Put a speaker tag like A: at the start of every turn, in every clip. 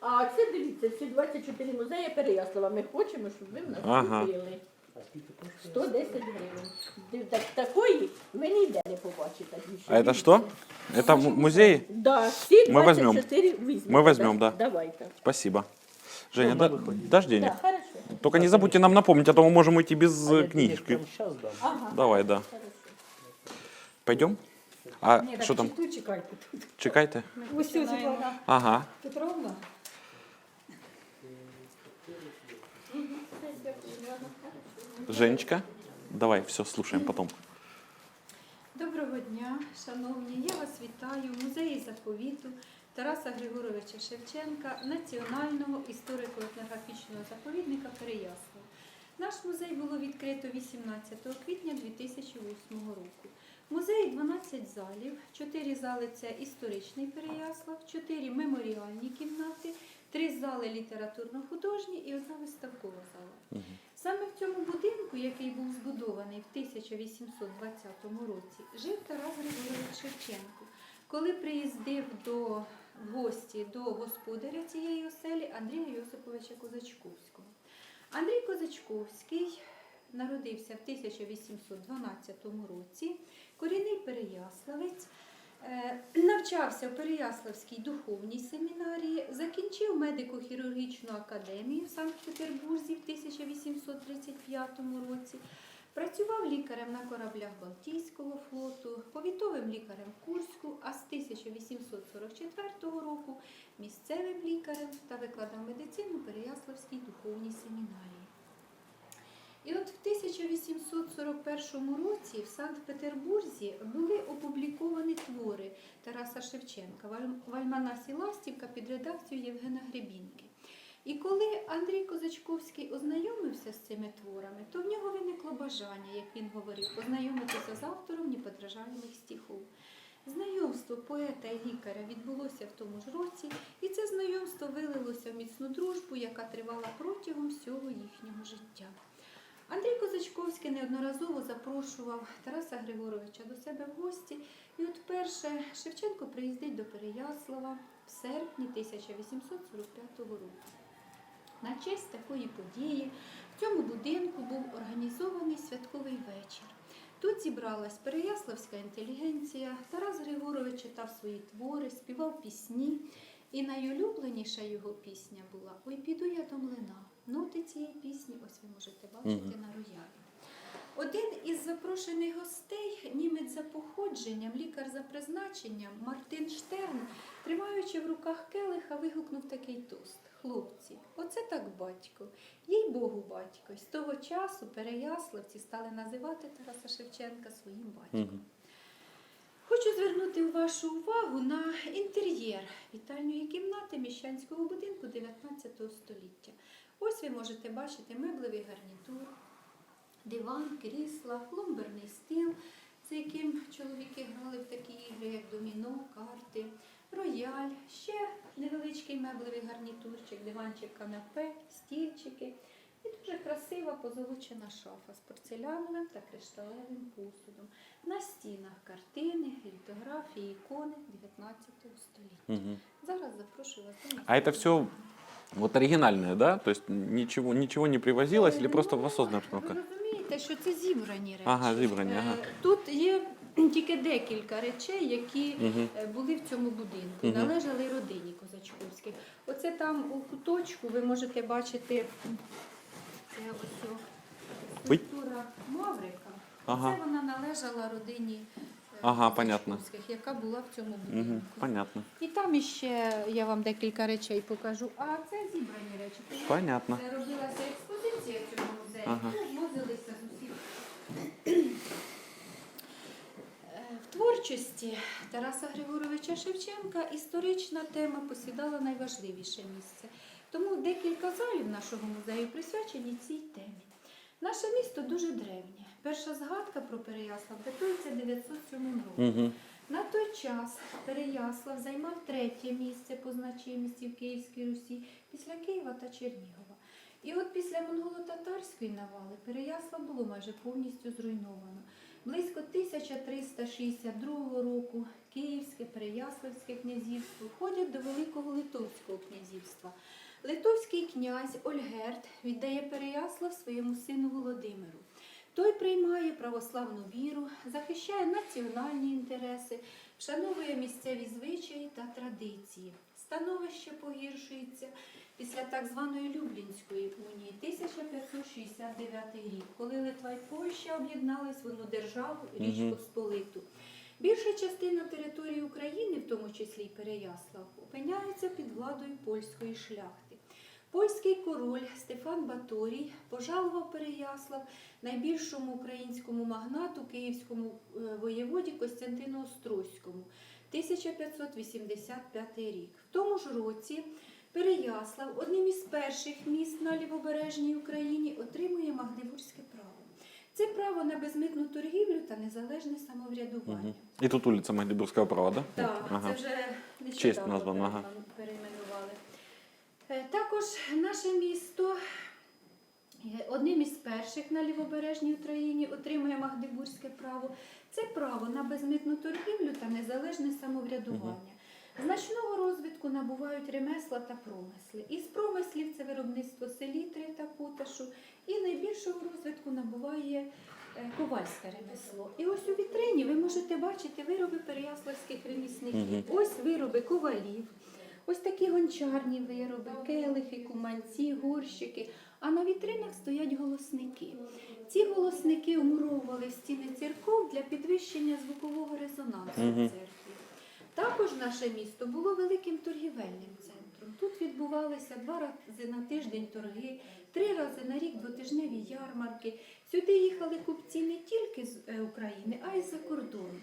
A: А це дивіться, всі 24 музеї Переяслава. Ми хочемо, щоб ви в нас
B: Ага.
A: купили. 110 гривень. Див- Так, такої ви ніде не побачите. більше.
B: А это что? Это м- музей?
A: Да, всі
B: Ми візьмемо.
A: 24 візьмемо.
B: Ми візьмемо, да.
A: Давайте.
B: Спасибо. Женя, да, дашь денег?
A: Да, хорошо.
B: Только не забудьте нам напомнить, а то мы можем уйти без э, книжки.
C: Сейчас дам.
A: Ага.
B: Давай, да.
A: Хорошо.
B: Пойдем? А
D: Ні, так
B: что там?
D: тут чекайте. Тут.
B: Чекайте.
D: Ось цю Світлана
B: Ага.
D: Петровна.
B: Женечка, давай, все, слушаем потом.
E: Доброго дня, шановні! Я вас вітаю в музеї заповіту Тараса Григоровича Шевченка, Національного історико-етнографічного заповідника Переяслав. Наш музей було відкрито 18 квітня 2008 року. В музеї 12 залів, 4 зали це історичний Переяслав, 4 меморіальні кімнати, 3 зали літературно-художні і одна виставкова зала. Саме в цьому будинку, який був збудований в 1820 році, жив Тарас Григорович Шевченко. Коли приїздив до гості до господаря цієї оселі Андрія Йосиповича Козачковського. Андрій Козачковський народився в 1812 році, корінний переяславець. Е, Навчався в Переяславській духовній семінарії, закінчив медико-хірургічну академію в Санкт-Петербурзі в 1835 році. Працював лікарем на кораблях Балтійського флоту, повітовим лікарем Курську, а з 1844 року місцевим лікарем та викладав медицину в Переяславській духовній семінарії. І от в 1841 році в Санкт-Петербурзі були опубліковані твори Тараса Шевченка в альманасі Ластівка під редакцією Євгена Гребінки. І коли Андрій Козачковський ознайомився з цими творами, то в нього виникло бажання, як він говорив, познайомитися з автором неподражаємих стихів. Знайомство поета і лікаря відбулося в тому ж році, і це знайомство вилилося в міцну дружбу, яка тривала протягом всього їхнього життя. Андрій Козачковський неодноразово запрошував Тараса Григоровича до себе в гості, і от перше Шевченко приїздить до Переяслава в серпні 1845 року. На честь такої події в цьому будинку був організований святковий вечір. Тут зібралась переяславська інтелігенція, Тарас Григорович читав свої твори, співав пісні, і найулюбленіша його пісня була Ой, піду я до млина. Ноти цієї пісні, ось ви можете бачити на роялі. Один із запрошених гостей, німець за походженням, лікар за призначенням, Мартин Штерн, тримаючи в руках келиха, вигукнув такий тост. Хлопці, оце так батько, їй Богу батько. І з того часу переяславці стали називати Тараса Шевченка своїм батьком. Хочу звернути вашу увагу на інтер'єр вітальної кімнати міщанського будинку 19 століття. Ось ви можете бачити меблевий гарнітур, диван, крісла, ломберний стіл, за яким чоловіки грали в такі ігри, як доміно, карти, рояль, ще невеличкий меблевий гарнітурчик, диванчик канапе, стільчики. І дуже красива позолочена шафа з порцеляновим та кришталевим посудом. На стінах картини, літографії, ікони 19 століття.
B: Мгм.
E: Зараз запрошую вас
B: А это все вот оригинальное, да? То есть ничего, ничего не привозилось или просто в осознанная обстановка?
E: Ви розумієте, що це зібрані речі.
B: Ага, зібрані, ага.
E: Е, Тут є тільки декілька речей, які
B: Мгм.
E: е, були в цьому будинку,
B: Мгм.
E: належали родині Козачковських. Оце там у куточку ви можете бачити це ось
B: Ой.
E: скульптура Маврика.
B: Ага.
E: Це вона належала родині е,
B: Ага, понятно.
E: Яка була в цьому будинку.
B: Понятно.
E: І там іще я вам декілька речей покажу. А це зібрані речі. Тому
B: Понятно.
E: Це робилася експозиція в цьому музеї,
B: Ага.
E: ну, возилися з усіх. Е, В творчості Тараса Григоровича Шевченка історична тема посідала найважливіше місце. Тому декілька залів нашого музею присвячені цій темі. Наше місто дуже древнє. Перша згадка про Переяслав датується 907 роком.
B: Мгм.
E: На той час Переяслав займав третє місце по значимості в Київській Русі після Києва та Чернігова. І от після монголо-татарської навали Переяслав було майже повністю зруйновано. Близько 1362 року Київське, Переяславське князівство входять до Великого Литовського князівства. Литовський князь Ольгерт віддає Переяслав своєму сину Володимиру. Той приймає православну віру, захищає національні інтереси, вшановує місцеві звичаї та традиції. Становище погіршується після так званої Люблінської унії 1569 рік, коли Литва і Польща об'єднались в одну державу Річ. Посполиту. Більша частина території України, в тому числі й Переяслав, опиняється під владою польської шляхти. Польський король Стефан Баторій пожалував Переяслав найбільшому українському магнату київському е, воєводі Костянтину Острозькому 1585 рік. В тому ж році Переяслав, одним із перших міст на лівобережній Україні, отримує Магдебурзьке право. Це право на безмитну торгівлю та незалежне самоврядування.
B: Мгм. И тут улица Магдебургского права, да?
E: Так,
B: Ага.
E: це вже
B: Честь
E: нещодавно
B: названа, ага.
E: Е, Також наше місто е, одним із перших на лівобережній Україні отримує Магдебурзьке право. Це право на безмитну торгівлю та незалежне самоврядування. Значного розвитку набувають ремесла та промисли. Із промислів це виробництво селітри та поташу, і найбільшого розвитку набуває е, ковальське ремесло. І ось у вітрині ви можете бачити вироби переяславських ремісників. Ось вироби ковалів, ось такі гончарні вироби, келихи, куманці, горщики. А на вітринах стоять голосники. Ці голосники умуровували в стіни церков для підвищення звукового резонансу в церкві. Також наше місто було великим торгівельним центром. Тут відбувалися два рази на тиждень торги, три рази на рік двотижневі ярмарки. Сюди їхали купці не тільки з е, України, а й з-за кордону.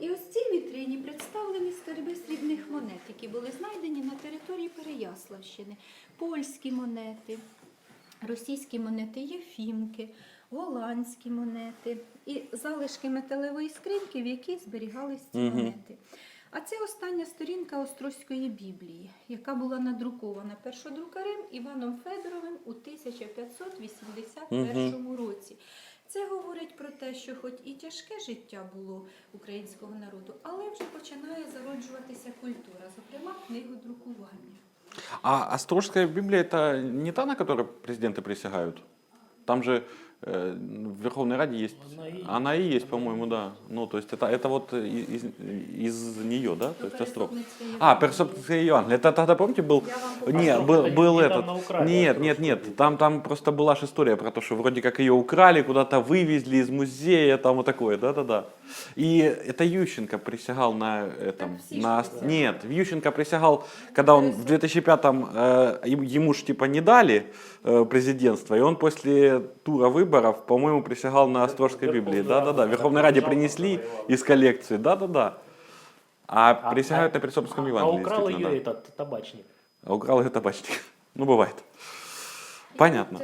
E: І ось цій вітрині представлені скарби срібних монет, які були знайдені на території Переяславщини, польські монети, російські монети Єфімки, голландські монети і залишки металевої скриньки, в якій зберігались ці монети. А це остання сторінка Острозької Біблії, яка була надрукована першодрукарем Іваном Федоровим у 1581 році. Це говорить про те, що хоч і тяжке життя було українського народу, але вже починає зароджуватися культура, зокрема книгодрукування.
B: А Острожская Библия это не та, на которой президенты присягают? Там же э, в Верховной Раде есть.
C: Она и
B: Она и есть, по-моему, да. Ну, то есть это, это вот и- из, из нее, да? То есть Острог.
E: Пересопницьке
B: А,
E: Євангеліє.
B: Пересопская Евангелие. Это тогда, помните, был...
E: Я вам покажу.
B: Нет,
C: Острог
B: был,
C: это
B: был этот.
C: недавно украли
B: Нет,
C: Острог.
B: нет, нет. Там, там просто была же история про то, что вроде как ее украли, куда-то вывезли из музея, там вот такое, да-да-да. И это Ющенко присягал на этом.
E: Так все
B: На,
E: же
B: нет, Ющенко присягал, когда он в 2005-м э, им- ему ж типа не дали э, президентство, и он после тура выборов, по-моему, присягал на Острожской Библии. Да-да-да. Верховной Раде принесли из коллекции. Да-да-да. А,
C: А-
B: присягают на Пересопском
C: а украл ее этот табачник.
B: А украл ее табачник. Ну, бывает. Понятно.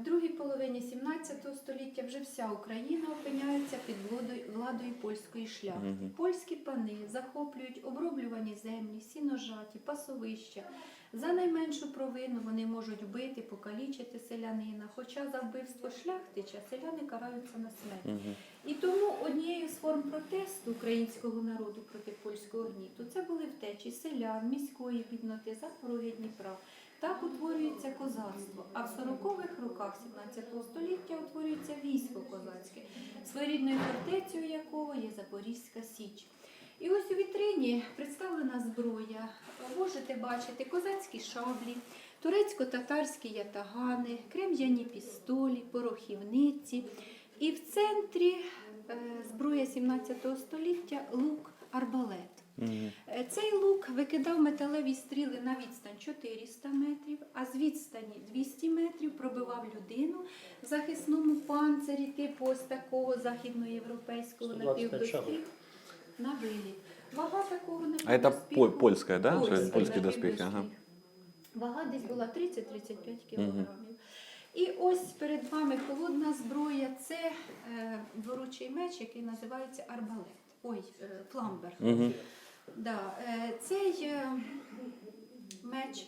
E: В другій половині 17 століття вже вся Україна опиняється під владою, польської шляхти.
B: Мгм.
E: Польські пани захоплюють оброблювані землі, сіножаті, пасовища. За найменшу провину вони можуть вбити, покалічити селянина. Хоча за вбивство шляхтича селяни караються на смерть.
B: Мгм.
E: І тому однією з форм протесту українського народу проти польського гніту це були втечі селян, міської бідноти, за пороги Дніпра. Так утворюється козацтво. А в 40-х роках 17 століття утворюється військо козацьке, своєрідною фортецею якого є Запорізька Січ. І ось у вітрині представлена зброя. Можете бачити козацькі шаблі, турецько-татарські ятагани, крем'яні пістолі, порохівниці. І в центрі е, зброя 17 століття лук арбалет. Е, Цей лук викидав металеві стріли на відстань 400 метрів, а з відстані 200 метрів пробивав людину в захисному панцирі, типу ось такого західноєвропейського
C: 125
E: напівдоспіху на виліт. Вага такого
B: А это
E: напівдоспіху-
B: по- польская, да?
E: Польський
B: доспех,
E: напівдоспіх.
B: ага.
E: Вага десь була 30-35 кілограмів. І ось перед вами холодна зброя. Це е, воручий меч, який називається арбалет. Ой, е, фламбер.
B: Мгм.
E: Да, е, цей е, меч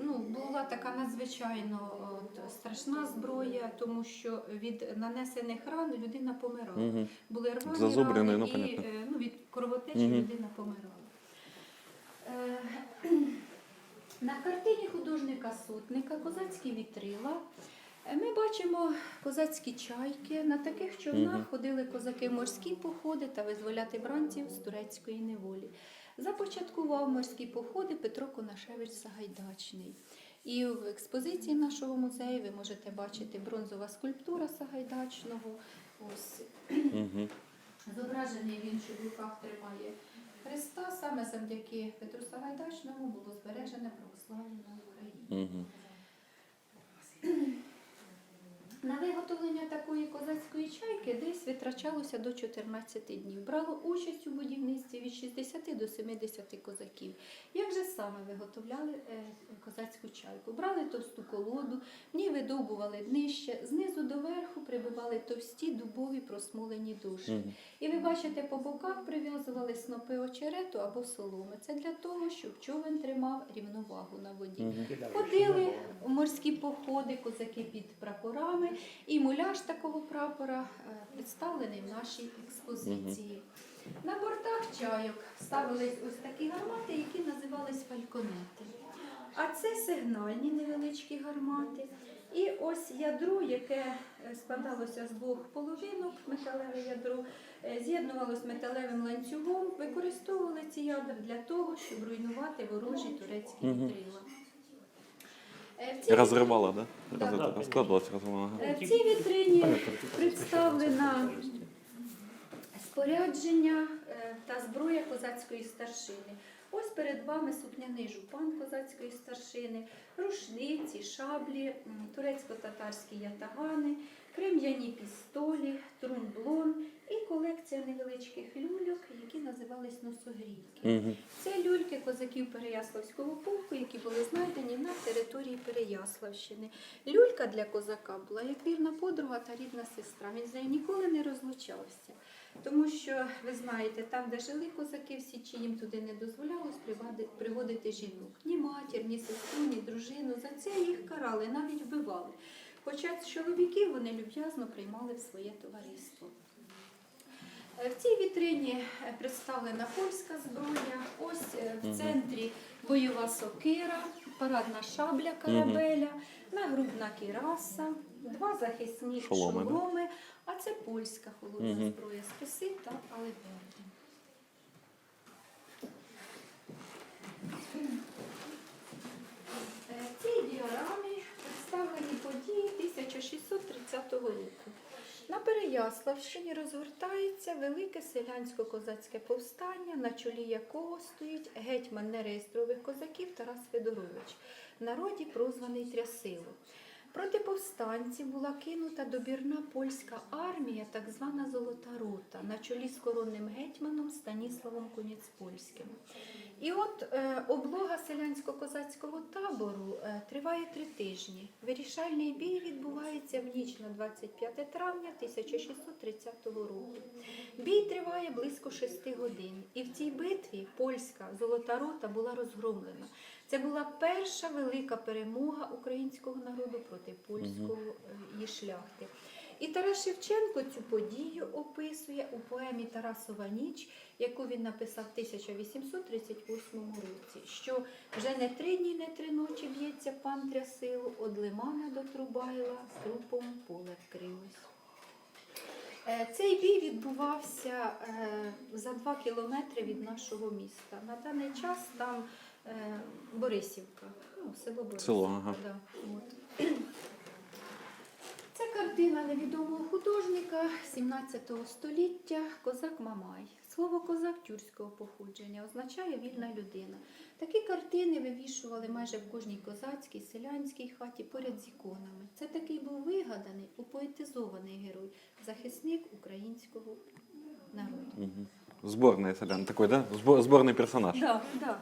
E: Ну, була така надзвичайно от, страшна зброя, тому що від нанесених ран людина помирала.
B: Мгм.
E: Були рвані рани,
B: ну,
E: і ну, від кровотечі
B: Мгм.
E: людина помирала. На картині художника Сотника Козацькі вітрила. Е, Ми бачимо козацькі чайки. На таких човнах
B: Мгм.
E: ходили козаки в морські походи та визволяти бранців з турецької неволі. Започаткував морські походи Петро Конашевич Сагайдачний. І в експозиції нашого музею ви можете бачити бронзова скульптура Сагайдачного. Ось. Зображений він, що в руках тримає Христа, саме завдяки Петру Сагайдачному було збережене православ'я на Україні. На виготовлення такої козацької чайки десь витрачалося до 14 днів. Брало участь у будівництві від 60 до 70 козаків. Як же саме виготовляли е, козацьку чайку? Брали товсту колоду, в ній видовбували днище, знизу до верху прибивали товсті дубові просмолені дошки.
B: Мгм.
E: І ви бачите, по боках прив'язували снопи очерету або соломи. Це для того, щоб човен тримав рівновагу на воді.
B: Мгм.
E: Ходили в морські походи, козаки під прапорами, і муляж такого прапора е, представлений в нашій експозиції. На бортах чайок ставились ось такі гармати, які називались фальконети. А це сигнальні невеличкі гармати. І ось ядро, яке е, складалося з двох половинок, металеве ядро, е, з'єднувалось металевим ланцюгом, використовували ці ядра для того, щоб руйнувати ворожі турецькі вітрила. Е, в цій
B: Разрывала, да?
E: Да.
B: Раз это Раскладывалась, разрывала. ага.
E: Е, В цій вітрині представлена спорядження е, та зброя козацької старшини. Ось перед вами сукняний жупан козацької старшини, рушниці, шаблі, м, турецько-татарські ятагани, крем'яні пістолі, трумблон і колекція невеличких люльок, які називались носогрійки.
B: Мгм.
E: Це люльки козаків Переяславського полку, які були знайдені на території Переяславщини. Люлька для козака була як вірна подруга та рідна сестра. Він з нею ніколи не розлучався. Тому що, ви знаєте, там, де жили козаки, в Січі їм туди не дозволялось приводити жінок. Ні матір, ні сестру, ні дружину. За це їх карали, навіть вбивали. Хоча чоловіків вони люб'язно приймали в своє товариство. Е, В цій вітрині е, представлена польська зброя. Ось е, в центрі бойова сокира, парадна шабля карабеля, нагрудна кіраса, два захисні
B: Шоломи,
E: шоломи, а це польська холодна зброя списи та алебарди. В цій діорамі представлені події 1630 року. На Переяславщині розгортається велике селянсько-козацьке повстання, на чолі якого стоїть гетьман нереєстрових козаків Тарас Федорович, в народі прозваний Трясило. Проти повстанців була кинута добірна польська армія, так звана Золота Рота, на чолі з коронним гетьманом Станіславом Коніцпольським. І от е, облога селянсько-козацького табору е, триває три тижні. Вирішальний бій відбувається в ніч на 25 травня 1630 року. Бій триває близько шести годин. І в цій битві польська золота рота була розгромлена. Це була перша велика перемога українського народу проти польського е, її шляхти. І Тарас Шевченко цю подію описує у поемі Тарасова ніч, яку він написав в 1838 році, що вже не три дні, не три ночі б'ється пан Трясило, од лимана до Трубайла, трупом поле вкрилось. Е, Цей бій відбувався е, за два кілометри від нашого міста. На даний час там е, Борисівка, ну, село Борисівка.
B: Село, ага.
E: Да, от. Картина невідомого художника 17 століття Козак Мамай. Слово козак тюркського походження означає вільна людина. Такі картини вивішували майже в кожній козацькій, селянській хаті поряд з іконами. Це такий був вигаданий, упоетизований герой, захисник українського народу.
B: Мгм. Сборная солян такой, да? Сборный персонаж.
E: Да, да.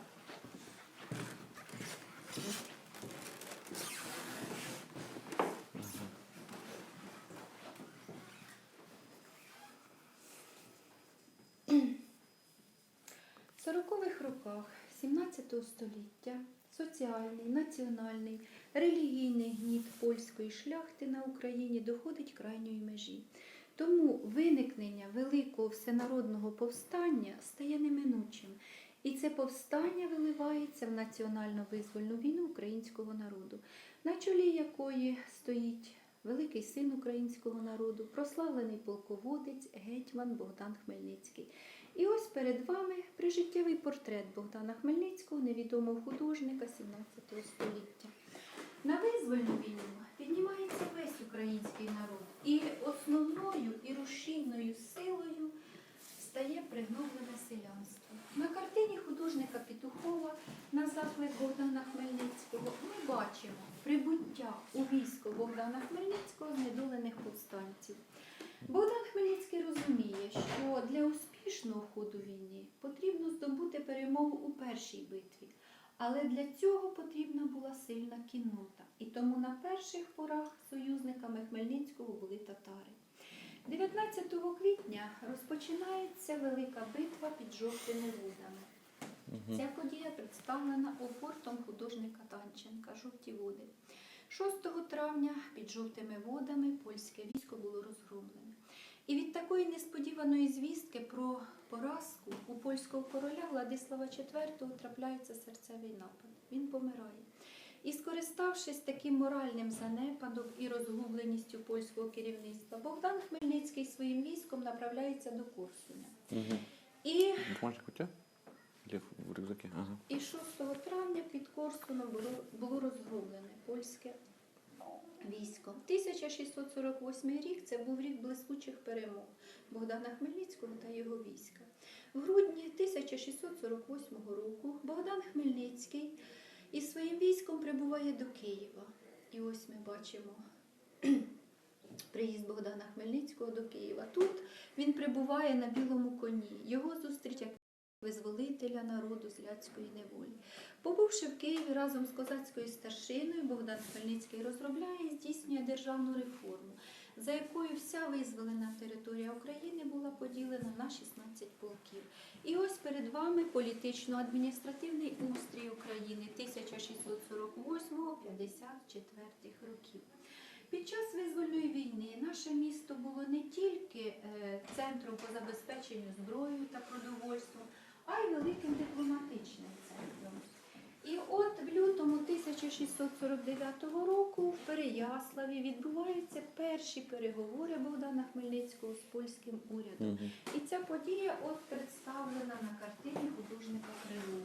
E: В 40-х роках 17 століття соціальний, національний, релігійний гніт польської шляхти на Україні доходить крайньої межі. Тому виникнення великого всенародного повстання стає неминучим. І це повстання виливається в національно-визвольну війну українського народу, на чолі якої стоїть великий син українського народу, прославлений полководець гетьман Богдан Хмельницький. І ось перед вами прижиттєвий портрет Богдана Хмельницького, невідомого художника 17 століття. На визвольну війну піднімається весь український народ, і основною і рушійною силою стає пригноблене селянство. На картині художника Петухова на заклик Богдана Хмельницького ми бачимо прибуття у військо Богдана Хмельницького знедолених повстанців. Богдан Хмельницький розуміє, що для успішного ходу війни потрібно здобути перемогу у першій битві. Але для цього потрібна була сильна кіннота. І тому на перших порах союзниками Хмельницького були татари. 19 квітня розпочинається велика битва під жовтими водами. Ця подія представлена офортом художника Танченка Жовті води. 6 травня під жовтими водами польське військо було розгромлене. І від такої несподіваної звістки про поразку у польського короля Владислава IV трапляється серцевий напад. Він помирає. І скориставшись таким моральним занепадом і розгубленістю польського керівництва, Богдан Хмельницький своїм військом направляється до Корсуня.
B: Угу.
E: І
B: в рюкзаке? Ага.
E: І 6 травня під Корсуном було, було розгромлене польське військо. 1648 рік це був рік блискучих перемог Богдана Хмельницького та його війська. В грудні 1648 року Богдан Хмельницький із своїм військом прибуває до Києва. І ось ми бачимо приїзд Богдана Хмельницького до Києва. Тут він прибуває на білому коні. Його зустріч як визволителя народу з ляцької неволі. Побувши в Києві разом з козацькою старшиною, Богдан Хмельницький розробляє і здійснює державну реформу, за якою вся визволена територія України була поділена на 16 полків. І ось перед вами політично-адміністративний устрій України 1648-54 років. Під час визвольної війни наше місто було не тільки е, центром по забезпеченню зброєю та продовольством, а й великим дипломатичним центром. І от в лютому 1649 року в Переяславі відбуваються перші переговори Богдана Хмельницького з польським урядом.
B: Угу.
E: І ця подія от представлена на картині художника Крилова.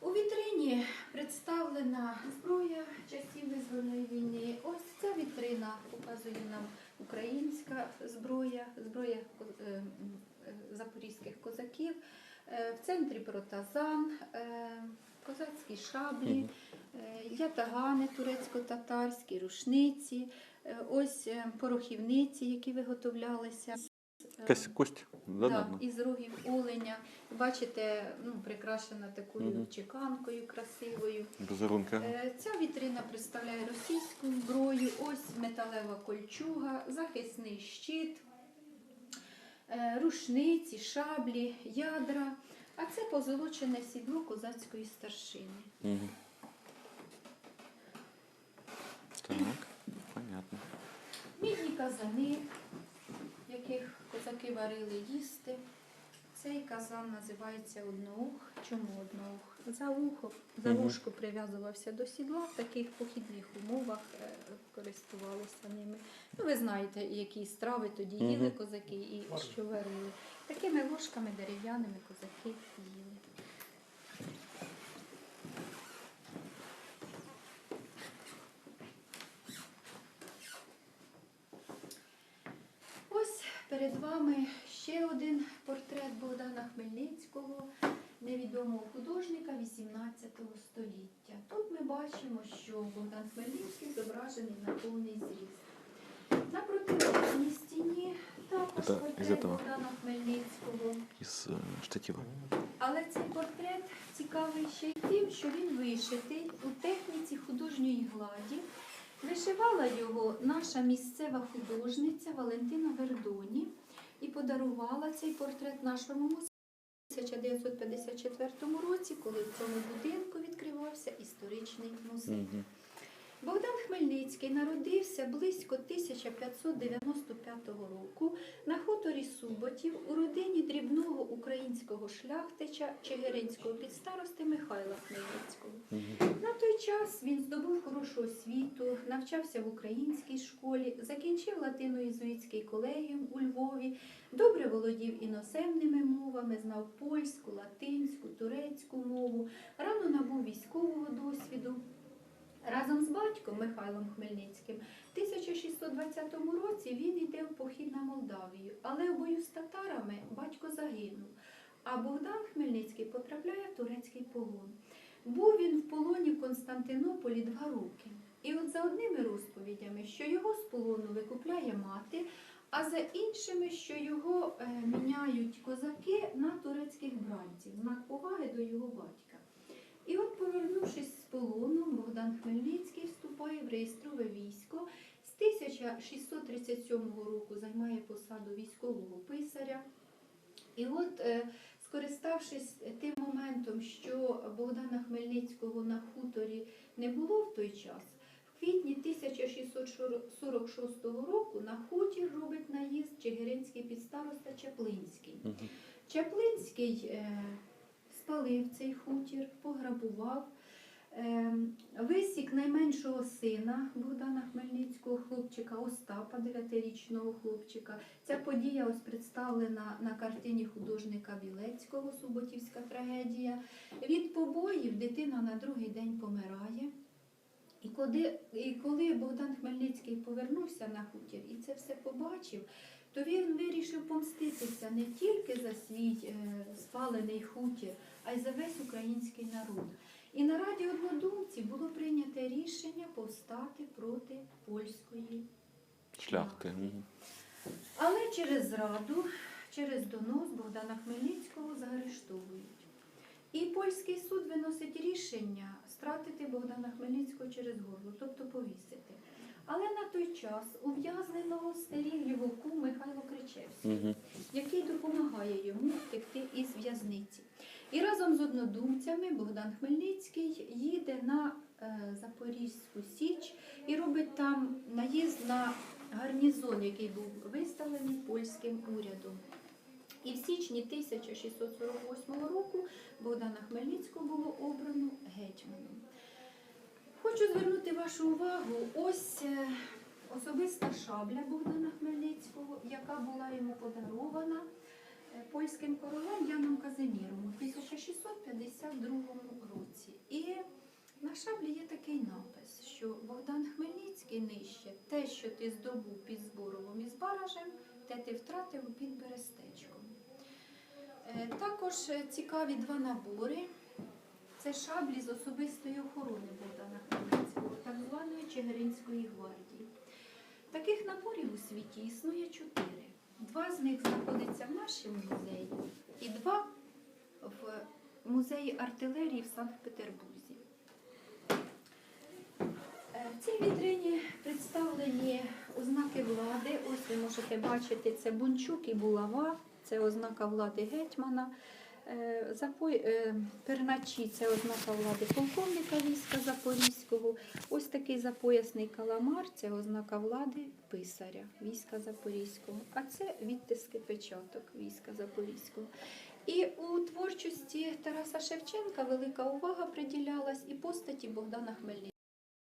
E: У вітрині представлена зброя часів визвольної війни. Ось ця вітрина показує нам українська зброя, зброя е, е, запорізьких козаків. Е, В центрі протазан, е, козацькі шаблі, е, ятагани турецько-татарські, рушниці, ось порохівниці, які виготовлялися. е,
B: Кость. Да,
E: із рогів оленя. Бачите, ну, прикрашена такою
B: Мгм.
E: чеканкою красивою.
B: Безрунка.
E: Е, Ця вітрина представляє російську зброю, ось металева кольчуга, захисний щит, рушниці, шаблі, ядра. А це позолочене сідло козацької старшини.
B: Угу. Так, понятно.
E: Мідні казани, яких козаки варили їсти. Цей казан називається одноух. Чому одноух? За ухо, за
B: Мгм.
E: вушко прив'язувався до сідла, в таких похідних умовах е, користувалися ними. Ну, ви знаєте, які страви тоді їли козаки і що варили. Такими ложками дерев'яними козаки їли. Ось перед вами ще один портрет Богдана Хмельницького, невідомого художника 18 століття. Тут ми бачимо, що Богдан Хмельницький зображений на повний зріст. На протилежній стіні також
B: Це із
E: портрет
B: этого.
E: Богдана Хмельницького.
B: Из э, штатива.
E: Але цей портрет цікавий ще й тим, що він вишитий у техніці художньої гладі. Вишивала його наша місцева художниця Валентина Вердоні і подарувала цей портрет нашому музею 1954 році, коли в цьому будинку відкривався історичний музей. Богдан Хмельницький народився близько 1595 року на хуторі Суботів у родині дрібного українського шляхтича Чигиринського підстарости Михайла Хмельницького. На той час він здобув хорошу освіту, навчався в українській школі, закінчив латино-єзуїтський колегіум у Львові, добре володів іноземними мовами, знав польську, латинську, турецьку мову, рано набув військового досвіду. Разом з батьком Михайлом Хмельницьким в 1620 році він йде в похід на Молдавію, але в бою з татарами батько загинув. А Богдан Хмельницький потрапляє в турецький полон. Був він в полоні в Константинополі два роки. І от за одними розповідями, що його з полону викупляє мати, а за іншими, що його е, міняють козаки на турецьких бранців, знак поваги до його батька. І от, повернувшись полону, Богдан Хмельницький вступає в реєстрове військо. З 1637 року займає посаду військового писаря. І от, е, скориставшись тим моментом, що Богдана Хмельницького на хуторі не було в той час, в квітні 1646 року на хутір робить наїзд Чигиринський підстароста Чаплинський. Чаплинський е, спалив цей хутір, пограбував, висік найменшого сина Богдана Хмельницького, хлопчика Остапа, 9-річного хлопчика. Ця подія ось представлена на картині художника Білецького Суботівська трагедія. Від побоїв дитина на другий день помирає. І коли, і коли Богдан Хмельницький повернувся на хутір і це все побачив, то він вирішив помститися не тільки за свій е, спалений хутір, а й за весь український народ. І на раді однодумців було прийнято рішення повстати проти польської
B: Шляхти.
E: Але через зраду, через донос Богдана Хмельницького заарештовують. І польський суд виносить рішення стратити Богдана Хмельницького через горло, тобто повісити. Але на той час ув'язненого старів його кум Михайло Кричевський,
B: Мгм.
E: який допомагає йому втекти із в'язниці. І разом з однодумцями Богдан Хмельницький їде на е, Запорізьку Січ і робить там наїзд на гарнізон, який був виставлений польським урядом. І в січні 1648 року Богдана Хмельницького було обрано гетьманом. Хочу звернути вашу увагу, ось е, особиста шабля Богдана Хмельницького, яка була йому подарована польським королем Яном Казиміром у 1652 році. І на шаблі є такий напис, що Богдан Хмельницький нижче те, що ти здобув під Зборовом і з Баражем, те ти втратив під Берестечком. Е, Також е, цікаві два набори. Це шаблі з особистої охорони Богдана Хмельницького, так званої Чигиринської гвардії. Таких наборів у світі існує чотири. Два з них знаходяться в нашому музеї, і два в музеї артилерії в Санкт-Петербурзі. Е, В цій вітрині представлені ознаки влади. Ось ви можете бачити, це бунчук і булава, це ознака влади гетьмана. Е, Запой... е, Перначі це ознака влади полковника війська Запорізького. Ось такий запоясний каламар це ознака влади писаря війська Запорізького. А це відтиски печаток війська Запорізького. І у творчості Тараса Шевченка велика увага приділялась і постаті Богдана Хмельницького.